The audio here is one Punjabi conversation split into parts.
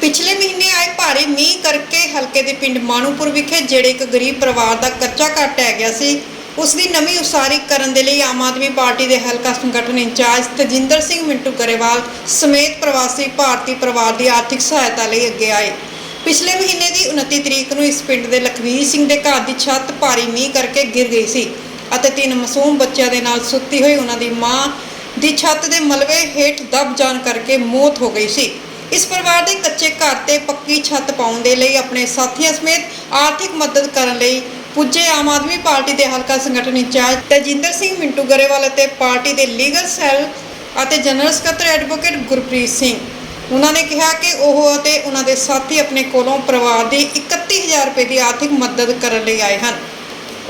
ਪਿਛਲੇ ਮਹੀਨੇ ਆਏ ਭਾਰੀ ਮੀਂਹ ਕਰਕੇ ਹਲਕੇ ਦੇ ਪਿੰਡ ਮਾਨੂਪੁਰ ਵਿਖੇ ਜਿਹੜੇ ਇੱਕ ਗਰੀਬ ਪਰਿਵਾਰ ਦਾ ਕੱਚਾ ਘਰ ਟਹਿ ਗਿਆ ਸੀ, ਉਸ ਦੀ ਨਵੀਂ ਉਸਾਰੀ ਕਰਨ ਦੇ ਲਈ ਆਮ ਆਦਮੀ ਪਾਰਟੀ ਦੇ ਹਲਕਾ ਸੰਗਠਨ ਇੰਚਾਰਜ ਤਜਿੰਦਰ ਸਿੰਘ ਮਿੰਟੂ ਗਰੇਵਾਲ ਸਮੇਤ ਪ੍ਰਵਾਸੀ ਭਾਰਤੀ ਪਰਿਵਾਰ ਦੀ ਆਰਥਿਕ ਸਹਾਇਤਾ ਲਈ ਅੱਗੇ ਆਏ। ਪਿਛਲੇ ਮਹੀਨੇ ਦੀ 29 ਤਰੀਕ ਨੂੰ ਇਸ ਪਿੰਡ ਦੇ ਲਖਵੀਰ ਸਿੰਘ ਦੇ ਘਰ ਦੀ ਛੱਤ ਭਾਰੀ ਮੀਂਹ ਕਰਕੇ ਗਿਰ ਗਈ ਸੀ ਅਤੇ ਤਿੰਨ ਮਾਸੂਮ ਬੱਚਿਆਂ ਦੇ ਨਾਲ ਸੁੱਤੀ ਹੋਈ ਉਹਨਾਂ ਦੀ ਮਾਂ ਦੀ ਛੱਤ ਦੇ ਮਲਬੇ ਹੇਠ ਦਬ ਜਾਣ ਕਰਕੇ ਮੌਤ ਹੋ ਗਈ ਸੀ। ਇਸ ਪਰਿਵਾਰ ਦੇ ਕੱਚੇ ਘਰ ਤੇ ਪੱਕੀ ਛੱਤ ਪਾਉਣ ਦੇ ਲਈ ਆਪਣੇ ਸਾਥੀਆਂ ਸਮੇਤ ਆਰਥਿਕ ਮਦਦ ਕਰਨ ਲਈ ਪੁੱਜੇ ਆਮ ਆਦਮੀ ਪਾਰਟੀ ਦੇ ਹਲਕਾ ਸੰਗਠਨ ਇੰਚਾਰਜ ਤਜਿੰਦਰ ਸਿੰਘ ਮਿੰਟੂ ਗਰੇਵਾਲ ਅਤੇ ਪਾਰਟੀ ਦੇ ਲੀਗਲ ਸੈੱਲ ਅਤੇ ਜਨਰਲ ਸਕੱਤਰ ਐਡਵੋਕੇਟ ਗੁਰਪ੍ਰੀਤ ਸਿੰਘ। ਉਹਨਾਂ ਨੇ ਕਿਹਾ ਕਿ ਉਹ ਅਤੇ ਉਹਨਾਂ ਦੇ ਸਾਥੀ ਆਪਣੇ ਕੋਲੋਂ ਪਰਿਵਾਰ ਦੀ 31000 ਰੁਪਏ ਦੀ ਆਰਥਿਕ ਮਦਦ ਕਰਨ ਲਈ ਆਏ ਹਨ।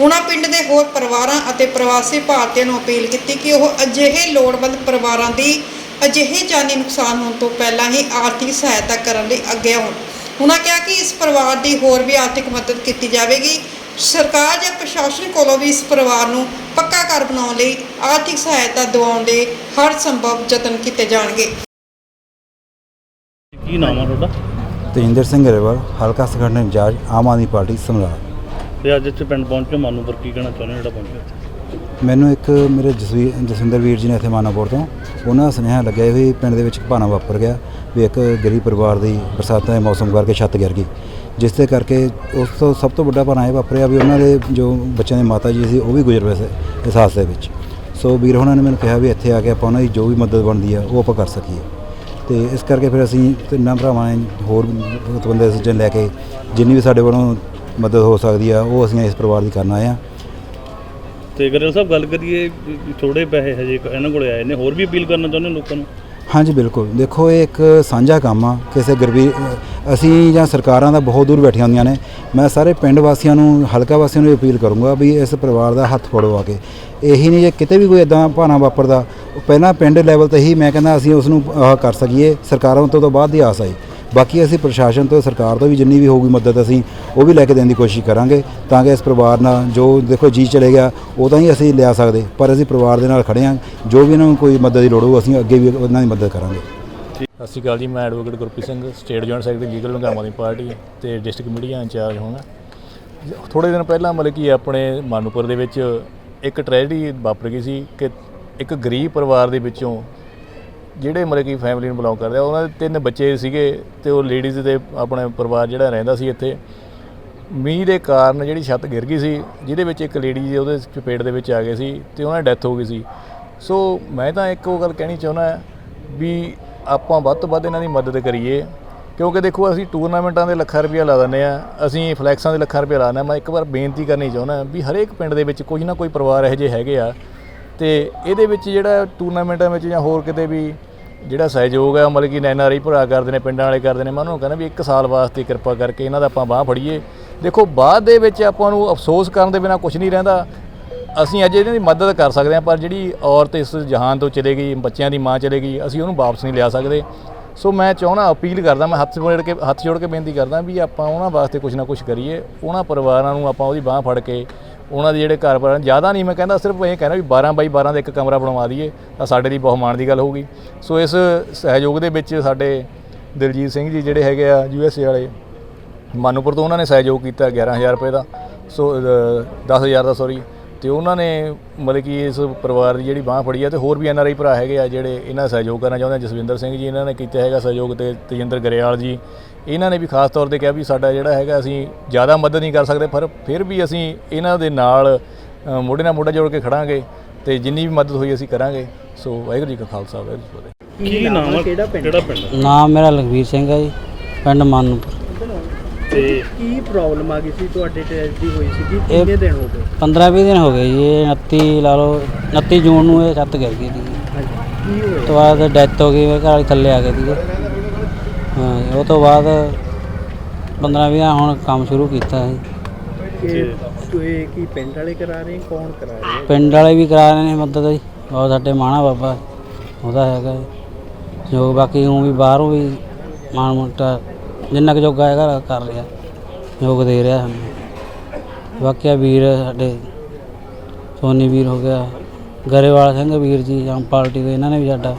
ਉਹਨਾਂ ਪਿੰਡ ਦੇ ਹੋਰ ਪਰਿਵਾਰਾਂ ਅਤੇ ਪ੍ਰਵਾਸੀ ਭਾਰਤੀਆਂ ਨੂੰ ਅਪੀਲ ਕੀਤੀ ਕਿ ਉਹ ਅਜਿਹੇ ਲੋੜਵੰਦ ਪਰਿਵਾਰਾਂ ਦੀ ਅਜਿਹੇ ਜਾਨੀ ਨੁਕਸਾਨ ਹੋਣ ਤੋਂ ਪਹਿਲਾਂ ਹੀ ਆਰਥਿਕ ਸਹਾਇਤਾ ਕਰਨ ਲਈ ਅੱਗੇ ਆਉਣ। ਉਹਨਾਂ ਕਿਹਾ ਕਿ ਇਸ ਪਰਿਵਾਰ ਦੀ ਹੋਰ ਵੀ ਆਰਥਿਕ ਮਦਦ ਕੀਤੀ ਜਾਵੇਗੀ। ਸਰਕਾਰ ਜਾਂ ਪ੍ਰਸ਼ਾਸਨ ਕੋਲੋਂ ਵੀ ਇਸ ਪਰਿਵਾਰ ਨੂੰ ਪੱਕਾ ਘਰ ਬਣਾਉਣ ਲਈ ਆਰਥਿਕ ਸਹਾਇਤਾ ਦਿਵਾਉਣ ਦੇ ਹਰ ਸੰਭਵ ਯਤਨ ਕੀਤੇ ਜਾਣਗੇ। ਕੀ ਨਾਮ ਆ ਤੁਹਾਡਾ? ਤੇਜਿੰਦਰ ਸਿੰਘ ਗਰੇਵਾਲ ਹਲਕਾ ਸੰਗਠਨ ਇੰਚਾਰਜ ਆਮ ਆਦਮੀ ਪਾਰਟੀ ਸਮਰਾਲਾ। ਤੇ ਅੱਜ ਇੱਥੇ ਪਿੰਡ ਪਹੁੰਚੇ ਮਾਨੂਪੁਰ ਕੀ ਕਹਿਣਾ ਚਾਹੁੰਦੇ ਹੋ ਜਿਹੜਾ ਪਹੁੰਚਿਆ ਇੱਥੇ? ਮੈਨੂੰ ਇੱਕ ਮੇਰੇ ਜਸਵੀਰ ਜਸਵਿੰਦਰ ਵੀਰ ਜੀ ਨੇ ਇੱਥੇ ਮਾਨਾਪੁਰ ਤੋਂ ਉਹਨਾਂ ਦਾ ਸੁਨੇਹਾ ਲੱਗਿਆ ਵੀ ਪਿੰਡ ਦੇ ਵਿੱਚ ਇੱਕ ਭਾਣਾ ਵਾਪਰ ਗਿਆ ਵੀ ਇੱਕ ਗਰੀਬ ਪਰਿਵਾਰ ਦੀ ਬਰਸਾਤਾਂ ਦੇ ਮੌਸਮ ਕਰਕੇ ਛੱਤ ਗਿਰ ਗਈ, ਜਿਸ ਦੇ ਕਰਕੇ ਉਸ ਤੋਂ ਸਭ ਤੋਂ ਵੱਡਾ ਭਾਣਾ ਇਹ ਵਾਪਰਿਆ ਵੀ ਉਹਨਾਂ ਦੇ ਜੋ ਬੱਚਿਆਂ ਦੇ ਮਾਤਾ ਜੀ ਸੀ ਉਹ ਵੀ ਗੁਜ਼ਰ ਗਏ ਸੀ ਇਸ ਹਾਦਸੇ ਵਿੱਚ। ਸੋ ਵੀਰ ਹੋਣਾ ਨੇ ਮੈਨੂੰ ਕਿਹਾ ਵੀ ਇੱਥੇ ਆ ਕੇ ਆਪਾਂ ਉਹਨਾਂ ਦੀ ਜੋ ਵੀ ਮਦਦ ਬਣਦੀ ਆ ਉਹ ਆਪਾਂ ਕਰ ਸਕੀਏ। ਤੇ ਇਸ ਕਰਕੇ ਫਿਰ ਅਸੀਂ ਤਿੰਨਾਂ ਭਰਾਵਾਂ ਨੇ ਹੋਰ ਬੰਦੇ ਸੱਜਣ ਲੈ ਕੇ ਜਿੰਨੀ ਵੀ ਸਾਡੇ ਵੱਲੋਂ ਮਦਦ ਹੋ ਸਕਦੀ ਆ ਉਹ ਅਸੀਂ ਇਸ ਪਰਿਵਾਰ ਦੀ ਕਰਨ ਆਏ ਆ। ਤੇ ਗਰੇਲ ਸਾਹਿਬ ਗੱਲ ਕਰੀਏ ਥੋੜੇ ਪੈਸੇ ਹਜੇ ਇਹਨਾਂ ਕੋਲੇ ਆਏ ਨੇ, ਹੋਰ ਵੀ ਅਪੀਲ ਕਰਨਾ ਚਾਹੁੰਦੇ ਲੋਕਾਂ ਨੂੰ? ਹਾਂਜੀ, ਬਿਲਕੁਲ। ਦੇਖੋ, ਇਹ ਇੱਕ ਸਾਂਝਾ ਕੰਮ ਆ। ਕਿਸੇ ਗਰਬੀ ਅਸੀਂ ਜਾਂ ਸਰਕਾਰਾਂ ਦਾ ਬਹੁਤ ਦੂਰ ਬੈਠੀਆਂ ਹੁੰਦੀਆਂ ਨੇ। ਮੈਂ ਸਾਰੇ ਪਿੰਡ ਵਾਸੀਆਂ ਨੂੰ, ਹਲਕਾ ਵਾਸੀਆਂ ਨੂੰ ਅਪੀਲ ਕਰੂੰਗਾ ਵੀ ਇਸ ਪਰਿਵਾਰ ਦਾ ਹੱਥ ਫੜੋ ਆ ਕੇ। ਇਹੀ ਨਹੀਂ ਜੇ ਕਿਤੇ ਵੀ ਕੋਈ ਇਦਾਂ ਭਾਣਾ ਵਾਪਰਦਾ। ਪਹਿਲਾਂ ਪਿੰਡ ਲੈਵਲ ਤੇ ਹੀ ਮੈਂ ਕਹਿੰਦਾ ਅਸੀਂ ਉਸ ਨੂੰ ਕਰ ਸਕੀਏ। ਸਰਕਾਰਾਂ ਤੋਂ ਤੋਂ ਬਾਅਦ ਦੀ ਆਸ ਆਈ ਬਾਕੀ ਅਸੀਂ ਪ੍ਰਸ਼ਾਸਨ ਤੋਂ, ਸਰਕਾਰ ਤੋਂ ਵੀ ਜਿੰਨੀ ਵੀ ਹੋਊਗੀ ਮਦਦ ਅਸੀਂ ਉਹ ਵੀ ਲੈ ਕੇ ਦੇਣ ਦੀ ਕੋਸ਼ਿਸ਼ ਕਰਾਂਗੇ ਤਾਂ ਕਿ ਇਸ ਪਰਿਵਾਰ ਨਾਲ ਜੋ ਦੇਖੋ ਜੀ ਚਲੇ ਗਿਆ, ਉਹ ਤਾਂ ਹੀ ਅਸੀਂ ਲਿਆ ਸਕਦੇ। ਪਰ ਅਸੀਂ ਪਰਿਵਾਰ ਦੇ ਨਾਲ ਖੜੇ ਹਾਂ, ਜੋ ਵੀ ਇਹਨਾਂ ਨੂੰ ਕੋਈ ਮਦਦ ਦੀ ਲੋੜ ਹੋਊ, ਅਸੀਂ ਅੱਗੇ ਵੀ ਉਹਨਾਂ ਦੀ ਮਦਦ ਕਰਾਂਗੇ। ਸਤਿ ਸ਼੍ਰੀ ਅਕਾਲ ਜੀ, ਮੈਂ advocate Gurpreet Singh state joint secretary legal ਲੰਗਾਮਾ ਦੀ ਪਾਰਟੀ ਤੇ ਡਿਸਟ੍ਰਿਕਟ ਮੀਡੀਆ ਇੰਚਾਰਜ ਹੋਣਾ। ਥੋੜੇ ਦਿਨ ਪਹਿਲਾਂ ਮਤਲਬ ਕਿ ਆਪਣੇ ਮਾਨੂਪੁਰ ਦੇ ਵਿੱਚ ਇੱਕ ਟ੍ਰੈਜਡੀ ਵਾਪਰ ਗਈ ਸੀ ਕਿ ਇੱਕ ਗਰੀਬ ਪਰਿਵਾਰ ਦੇ ਵਿੱਚੋਂ ਜਿਹੜੇ ਮਤਲਬ ਕਿ ਫੈਮਿਲੀ ਨੂੰ ਬਿਲੋਂਗ ਕਰਦੇ ਆ, ਉਹਨਾਂ ਦੇ ਤਿੰਨ ਬੱਚੇ ਸੀਗੇ ਤੇ ਉਹ ਲੇਡੀਜ਼ ਦੇ ਆਪਣੇ ਪਰਿਵਾਰ ਜਿਹੜਾ ਰਹਿੰਦਾ ਸੀ ਇੱਥੇ। ਮੀਂਹ ਦੇ ਕਾਰਨ ਜਿਹੜੀ ਛੱਤ ਗਿਰ ਗਈ ਸੀ, ਜਿਹਦੇ ਵਿੱਚ ਇੱਕ ਲੇਡੀ ਉਹਦੇ ਚਪੇਟ ਦੇ ਵਿੱਚ ਆ ਗਏ ਸੀ ਤੇ ਉਹਨਾਂ ਦੀ ਡੈਥ ਹੋ ਗਈ ਸੀ। ਸੋ ਮੈਂ ਤਾਂ ਇੱਕ ਉਹ ਗੱਲ ਕਹਿਣੀ ਚਾਹੁੰਦਾ ਵੀ ਆਪਾਂ ਵੱਧ ਤੋਂ ਵੱਧ ਇਹਨਾਂ ਦੀ ਮਦਦ ਕਰੀਏ, ਕਿਉਂਕਿ ਦੇਖੋ ਅਸੀਂ ਟੂਰਨਾਮੈਂਟਾਂ ਦੇ ਲੱਖਾਂ ਰੁਪਇਆ ਲਾ ਦਿੰਦੇ ਆ ਅਸੀਂ ਫਲੈਕਸਾਂ ਦੇ ਲੱਖਾਂ ਰੁਪਇਆ ਲਾ ਦਿੰਦੇ ਹਾਂ। ਮੈਂ ਇੱਕ ਵਾਰ ਬੇਨਤੀ ਕਰਨੀ ਚਾਹੁੰਦਾ ਵੀ ਹਰੇਕ ਪਿੰਡ ਦੇ ਵਿੱਚ ਕੋਈ ਨਾ ਕੋਈ ਪਰਿਵਾਰ ਇਹੋ ਜਿਹੇ ਹੈਗੇ ਆ ਤੇ ਇਹਦੇ ਵਿੱਚ ਜਿਹੜਾ ਟੂਰਨਾਮੈਂਟਾਂ ਵਿੱਚ ਜਾਂ ਹੋਰ ਕਿਤੇ ਵੀ ਜਿਹੜਾ ਸਹਿਯੋਗ ਹੈ ਮਤਲਬ ਕਿ ਐਨਆਰਆਈ ਭਰਾ ਕਰਦੇ ਨੇ, ਪਿੰਡਾਂ ਵਾਲੇ ਕਰਦੇ ਨੇ, ਮੈਂ ਉਹਨਾਂ ਨੂੰ ਕਹਿੰਦਾ ਵੀ ਇੱਕ ਸਾਲ ਵਾਸਤੇ ਕਿਰਪਾ ਕਰਕੇ ਇਹਨਾਂ ਦਾ ਆਪਾਂ ਬਾਹ ਫੜੀਏ। ਦੇਖੋ, ਬਾਅਦ ਦੇ ਵਿੱਚ ਆਪਾਂ ਨੂੰ ਅਫਸੋਸ ਕਰਨ ਦੇ ਬਿਨਾ ਕੁਝ ਨਹੀਂ ਰਹਿੰਦਾ। ਅਸੀਂ ਅੱਜ ਇਹਨਾਂ ਦੀ ਮਦਦ ਕਰ ਸਕਦੇ ਹਾਂ, ਪਰ ਜਿਹੜੀ ਔਰਤ ਇਸ ਜਹਾਨ ਤੋਂ ਚਲੇ ਗਈ, ਬੱਚਿਆਂ ਦੀ ਮਾਂ ਚਲੇ ਗਈ, ਅਸੀਂ ਉਹਨੂੰ ਵਾਪਸ ਨਹੀਂ ਲਿਆ ਸਕਦੇ। ਸੋ ਮੈਂ ਚਾਹੁੰਦਾ, ਅਪੀਲ ਕਰਦਾ, ਮੈਂ ਹੱਥ ਜੋੜ ਕੇ, ਹੱਥ ਜੋੜ ਕੇ ਬੇਨਤੀ ਕਰਦਾ ਵੀ ਆਪਾਂ ਉਹਨਾਂ ਵਾਸਤੇ ਕੁਝ ਨਾ ਕੁਝ ਕਰੀਏ। ਉਹਨਾਂ ਪਰਿਵਾਰਾਂ ਨੂੰ ਆਪਾਂ ਉਹਦੀ ਬਾਹ ਫੜ ਕੇ ਉਹਨਾਂ ਦੇ ਜਿਹੜੇ ਘਰ ਪਰ ਜ਼ਿਆਦਾ ਨਹੀਂ ਮੈਂ ਕਹਿੰਦਾ ਸਿਰਫ ਇਹ ਕਹਿਣਾ ਵੀ 12 ਬਾਈ 12 ਦਾ ਇੱਕ ਕਮਰਾ ਬਣਵਾ ਦਈਏ ਤਾਂ ਸਾਡੇ ਲਈ ਬਹੁਤ ਮਾਣ ਦੀ ਗੱਲ ਹੋਊਗੀ। ਸੋ ਇਸ ਸਹਿਯੋਗ ਦੇ ਵਿੱਚ ਸਾਡੇ ਦਿਲਜੀਤ ਸਿੰਘ ਜੀ ਜਿਹੜੇ ਹੈਗੇ ਆ ਯੂਐਸਏ ਵਾਲੇ ਮਾਨੂਪੁਰ ਤੋਂ ਉਹਨਾਂ ਨੇ ਸਹਿਯੋਗ ਕੀਤਾ 11000 ਰੁਪਏ ਦਾ। ਸੋ ਅ, 10000 ਦਾ ਸੌਰੀ ਤੇ ਉਹਨਾਂ ਨੇ ਮਤਲਬ ਕਿ ਇਸ ਪਰਿਵਾਰ ਦੀ ਜਿਹੜੀ ਬਾਹ ਫੜੀ ਆ ਤੇ ਹੋਰ ਵੀ ਐਨਆਰਆਈ ਭਰਾ ਹੈਗੇ ਆ ਜਿਹੜੇ ਇਹਨਾਂ ਦਾ ਸਹਿਯੋਗ ਕਰਨਾ ਚਾਹੁੰਦੇ ਆ। ਜਸਵਿੰਦਰ ਸਿੰਘ ਜੀ ਇਹਨਾਂ ਨੇ ਕੀਤਾ ਹੈਗਾ ਸਹਿਯੋਗ ਤੇ ਤੇਜਿੰਦਰ ਗਰੇਵਾਲ ਜੀ। ਇਹਨਾਂ ਨੇ ਵੀ ਖਾਸ ਤੌਰ ਤੇ ਕਿਹਾ ਵੀ ਸਾਡਾ ਜਿਹੜਾ ਹੈਗਾ ਅਸੀਂ ਜ਼ਿਆਦਾ ਮਦਦ ਨਹੀਂ ਕਰ ਸਕਦੇ ਪਰ ਫਿਰ ਵੀ ਅਸੀਂ ਇਹਨਾਂ ਦੇ ਨਾਲ ਮੋਢੇ ਨਾਲ ਮੋਢਾ ਜੋੜ ਕੇ ਖੜਾਂਗੇ ਤੇ ਜਿੰਨੀ ਵੀ ਮਦਦ ਹੋਈ ਅਸੀਂ ਕਰਾਂਗੇ। ਸੋ ਵਾਹਿਗੁਰੂ ਜੀ ਕਾ ਖਾਲਸਾ ਵਾਹਿਗੁਰੂ ਜੀ ਕੀ ਨਾਮ ਪਿੰਡ? ਕਿਹੜਾ ਪਿੰਡ? ਨਾਮ ਮੇਰਾ ਲਖਵੀਰ ਸਿੰਘ ਹੈ ਜੀ ਪਿੰਡ ਮਾਨੂਪੁਰ। ਤੇ ਕੀ ਪ੍ਰੋਬਲਮ ਆ ਗਈ ਸੀ? ਤੁਹਾਡੇ ਟ੍ਰੈਜਡੀ ਹੋਈ ਸੀ ਇਹ- ਕਿੰਨੇ ਦਿਨ ਹੋ ਗਏ? 15-20 ਦਿਨ ਹੋ ਗਏ ਜੀ ਇਹ 29 ਲਾ ਲਓ 29 ਜੂਨ ਨੂੰ ਇਹ ਛੱਤ ਗਿਰ ਗਈ ਸੀ ਹਾਂਜੀ। ਕੀ ਹੋਇਆ? ਉਸ ਤੋਂ ਬਾਅਦ ਡੈਥ ਹੋ ਗਈ ਮੇਰੇ ਘਰ ਵਾਲੀ ਥੱਲੇ ਆ ਗਈ ਸੀ ਹਾਂ ਉਹ ਤੋਂ ਬਾਅਦ 15-20 ਦਿਨ ਹੁਣ ਕੰਮ ਸ਼ੁਰੂ ਕੀਤਾ ਹੈ ਕਿ ਪਿੰਡ ਵਾਲੇ ਕਰਾ ਰਹੇ ਕੌਣ ਕਰਾ ਰਹੇ ਪਿੰਡ ਵਾਲੇ ਵੀ ਕਰਾ ਰਹੇ ਨੇ ਮਦਦ ਜੀ। ਬਹੁਤ ਸਾਡੇ ਮਾਣਾ ਬਾਬਾ ਉਹਦਾ ਹੈਗਾ ਜੀ। ਜੋ ਬਾਕੀ ਉਹ ਵੀ ਬਾਹਰੋਂ ਵੀ ਮਾਣ ਮੋਟਾ ਜਿੰਨਾ ਕੁ ਜੋਗਾ ਹੈਗਾ ਕਰ ਰਿਹਾ ਯੋਗ ਦੇ ਰਿਹਾ ਸਾਨੂੰ। ਬਾਕੀ ਆ ਵੀਰ ਸਾਡੇ ਸੋਨੀ ਵੀਰ ਹੋ ਗਿਆ ਗਰੇਵਾਲ ਸਿੰਘ ਵੀਰ ਜੀ ਆਮ ਪਾਰਟੀ ਦੇ ਇਹਨਾਂ ਨੇ ਵੀ ਸਾਡਾ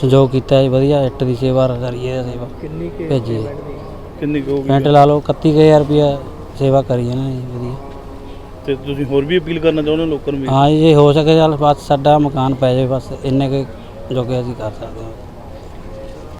ਸੰਯੋਗ ਕੀਤਾ ਜੀ ਵਧੀਆ ਇੱਟ ਦੀ ਸੇਵਾ ਕਰੀਏ ਸੇਵਾ ਕਿੰਨੀ ਕੁ ਭੇਜੀ? ਕਿੰਨੀ ਕੁ ਪੈਂਟ ਲਾ ਲਓ 31000 ਰੁਪਇਆ ਸੇਵਾ ਕਰੀ ਇਹਨਾਂ ਨੇ ਜੀ ਵਧੀਆ। ਤੇ ਤੁਸੀਂ ਹੋਰ ਵੀ ਅਪੀਲ ਕਰਨਾ ਚਾਹੁੰਦੇ ਹੋ ਲੋਕਾਂ ਨੂੰ ਹਾਂ ਜੀ, ਜੇ ਹੋ ਸਕੇ ਚੱਲ ਬਸ ਸਾਡਾ ਮਕਾਨ ਪੈ ਜਾਵੇ ਬਸ ਇੰਨੇ ਕੁ ਜੋਗੇ ਅਸੀਂ ਕਰ ਸਕਦੇ ਹਾਂ।